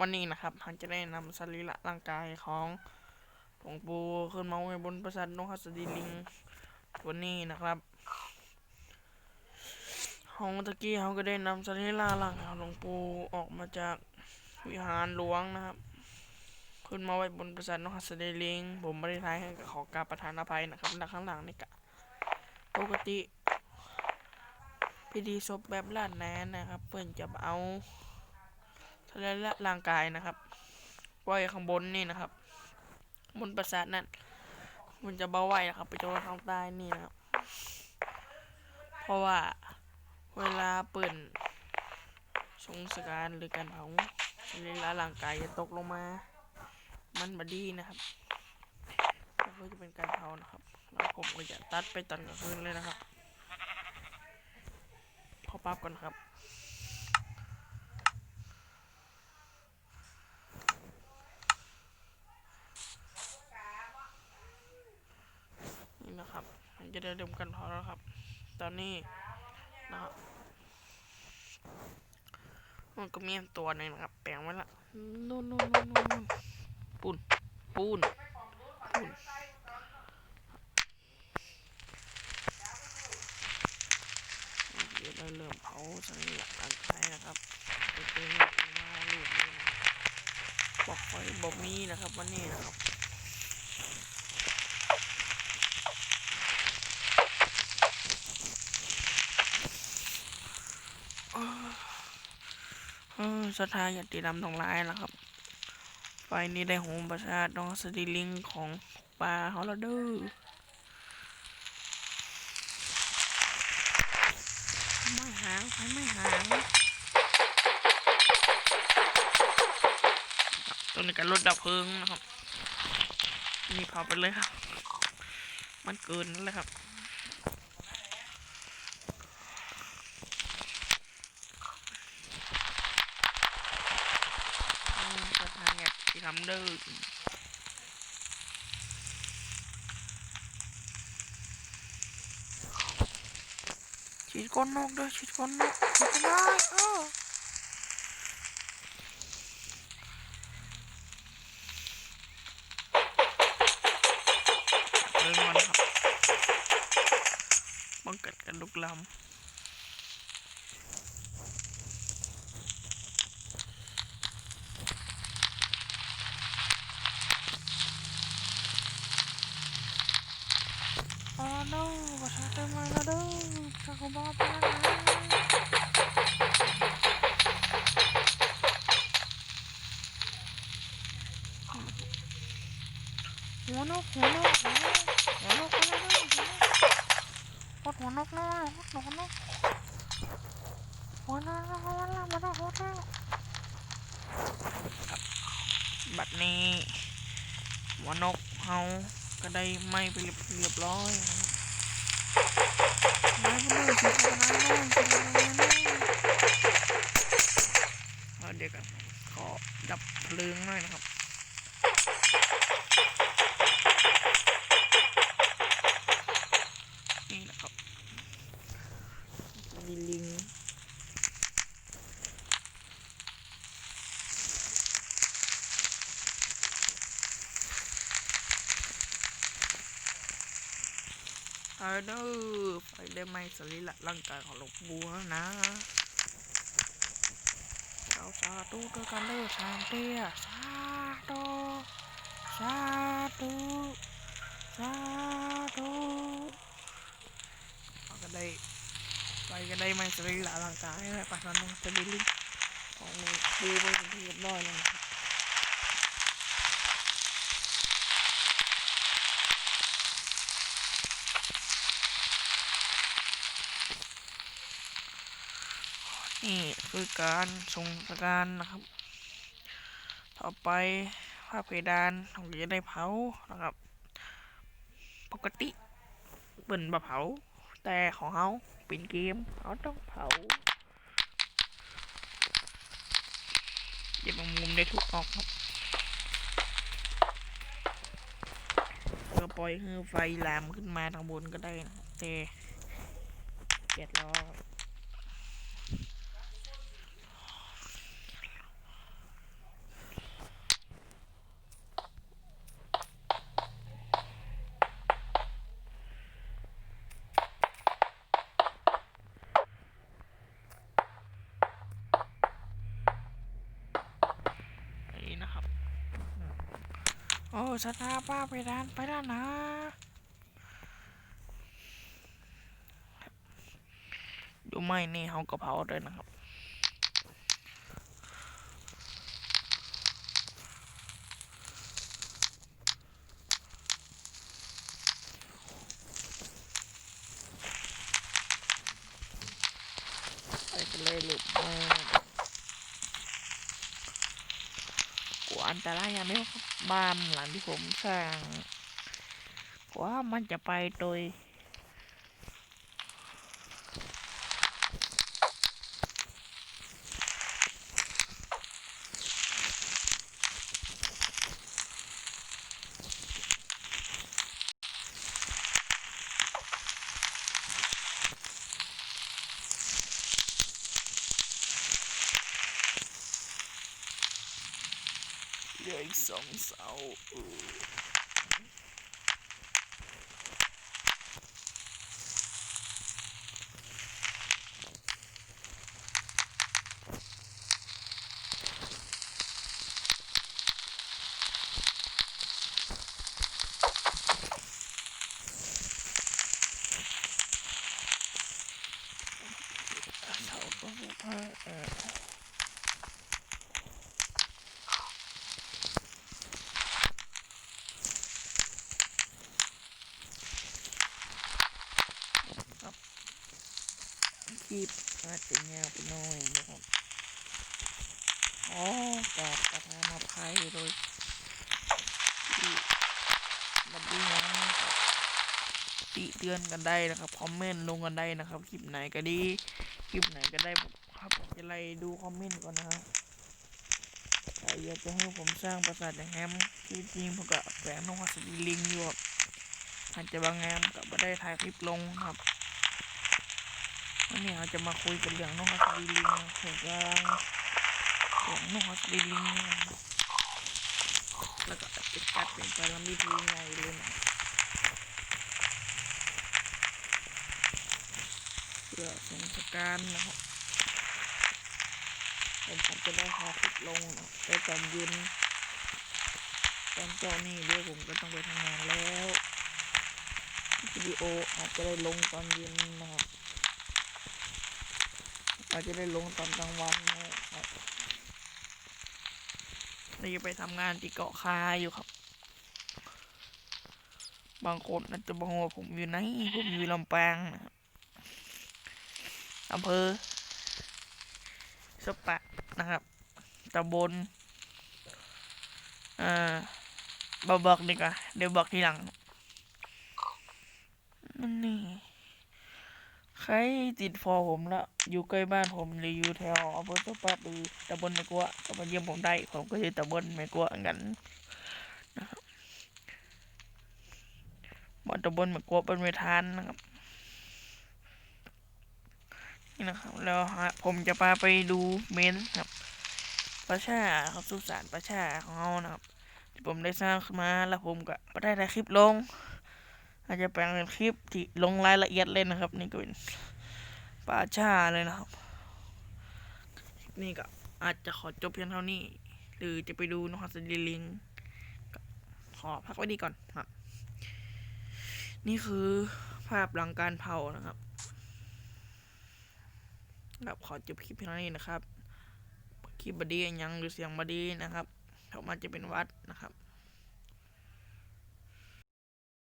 วันนี้นะครับเราจะได้นำสรีระร่างกายของหลวงปู่ขึ้นมาไว้บนปราสาทนกหัสดีลิงวันนี้นะครับห้องตะกี้เขาก็ได้นำสรีระร่างกายของหลวงปู่ออกมาจากวิหารหลวงนะครับ ขึ้นมาไว้บนปราสาทนกหัสดีลิง ผมไม่ได้ท้ายให้ขอกราบประทานอภัยนะครับและข้างหลังนี่กะปกติพิธีศพแบบลาดแนนนะครับ เพื่อนจะเอา ทะเลละร่างกายนะครับไว้ข้างบนนี่นะครับ บนปราสาทนั่นมันจะเบาไหวนะครับ ไปจนข้างใต้นี่นะครับ เพราะว่าเวลาเปิดสงสการหรือการเผาทะเลละร่างกายจะตกลงมา มันบดีนะครับก็จะเป็นการเผานะครับแล้วผมก็จะตัดไปตอนกลางคืนเลยนะครับขอปั๊บก่อนครับ นี่นะครับมัน จะได้เริ่มกันพอแล้วครับ ตอนนี้นะครับมันก็มีตัวหนึ่งนะครับ แปลงไว้ละนู่นนู่นนู่นนู่นปูนปูนปูนเดี๋ยวเราเริ่มเผาสัญลักษณ์ร่างกายนะครับไปเป็นมาลูกนี้นะครับบอกไฟบอกมีนะครับวันนี้นะครับ เออสถานยติดำทองร้ายนะครับ ไฟนี้ได้โหมประสาทน้องสติลิงของปลาฮอลลเดอร์ไม่หางไฟไม่หางตัวนี้ก็รถดับเพลิงนะครับ นี่เผาไปเลยครับ มันเกินนั่นแหละครับ không được Chết con nóc đó, chết con nóc Chết con nóc ờ. lắm, Bằng cách cả lúc lòng มาแล้วประชาชนมาแล้วเด้อชาวบ้านมาแล้วหัวนกหัวนกหัวนกหัวนกมาแล้วเด้อหัวนกหัวนกน้อยหัวนกหัวนกหัวนกมาแล้วหัวนกบัดนี้หัวนกเฮา ก็ได้ไหม้ไปเรียบร้อยนะครับไม้ไปเลยสิขนาดนั้นสิขนาเอาเดี๋ยวกันขอดับเพลิงหน่อยนะครับ นี่นะครับมีลิง เอาเด้อไปได้ไหมสรีระร่างกายของหลวงปู่แล้วนะเราสาธุด้วยกันเด้อสามเตี้ยสาธุสาธุสาธุเราก็ได้ไปก็ได้ไหมสรีระร่างกายและปัจจุบันจะได้ลิงของหลวงปู่ไปเป็นที่เรียบร้อยแล้ว นี่คือการส่งสการนะครับ ต่อไปภาพเพดานของจะได้เผานะครับ ปกติเปิ่นบะเผา แต่ของเขาเป็นเกมเขาต้องเผาเดี๋ยวมุมได้ทุกออกครับเพื่อปล่อยให้ไฟลามขึ้นมาทางบนก็ได้นะแต่เกียดรอ น โอ้สตาร์ป้าไปด้านไปด้านนะอยู่ไม่นี่เขากระเพราด้วยนะครับ ไปกันเลยลูกแม่กลัว อันตรายย่างนี้ครับบ้านหลังที่ผมสร้างว่ามันจะไปโดย เหลืออีกสองเสาเออเสาก็ไม่พอเออ ค ลิปอาจจะยาวไปหน่อยนะครับอ๋อกราบประธานอภัยโดยที่บัดดี้นะครับติเตือนกันได้นะครับคอมเมนต์ลงกันได้นะครับคลิปไหนก็ดีคลิปไหนก็ได้ครับผมจะไล่ดูคอมเมนต์ก่อนนะครับใครอยากจะให้ผมสร้างปราสาทแฮมที่จริงผมก็แฝงน้องวัสดีลิงอยู่ครับอาจจะบางแงมก็ไม่ได้ถ่ายคลิปลงครับ วันนี้เราจะมาคุยกันเรื่องนกฮัสดีลิงผมกำลังเรื่องนกฮัสดีลิงแล้วก็จะจัดเป็นพลังวิธีไงเลยนะเพื่อสงสการนะครับผมอาจจะได้พาคลิปลงนะแต่ตอนเย็นตอนเจ้านี่เดี๋ยวผมก็ต้องไปทำงานแล้ววิดีโออาจจะได้ลงตอนเย็นนะครับ อาจะได้ลงตอนกลางวันนะครับนี่ไปทำงานที่เกาะคาอยู่ครับ บางคนอาจจะบอกว่าผมอยู่ไหนผมอยู่ลำปางนะครับอำเภอสปะนะครับตำบลอ่าบอบอกดีกว่าเดี๋ยวบอกทีหลังนั่นนี่ ครติดฟอผมละอยู่ใกล้บ้านผมหรืออยู่แถวอำเภอสปัดหรือตำบลแม่กัวก็มาเยี่ยมผมได้ ผมก็อยู่ตำบลแม่กัวเหมือนกันนะครับบ้านตำบลแม่กัวเป็นเวทานนะครับ นี่นะครับ แล้วฮะผมจะพาไปดูเมนครับประชาครับสุสานประชาของเรานะครับ ที่ผมได้สร้างขึ้นมาแล้วผมก็ม่ได้ถ่ายคลิปลง อาจจะแปลงเป็นคลิปที่ลงรายละเอียดเลยนะครับ นี่ก็เป็นป่าชาเลยนะครับ นี่ก็อาจจะขอจบเพียงเท่านี้ หรือจะไปดูนกฮัสดีลิงขอพักไว้ดีก่อนครับ นี่คือภาพหลังการเผานะครับครับขอจบคลิปเพียงเท่านี้นะครับคลิปบดียังหรือเสียงบดีนะครับเขามาจะเป็นวัดนะครับ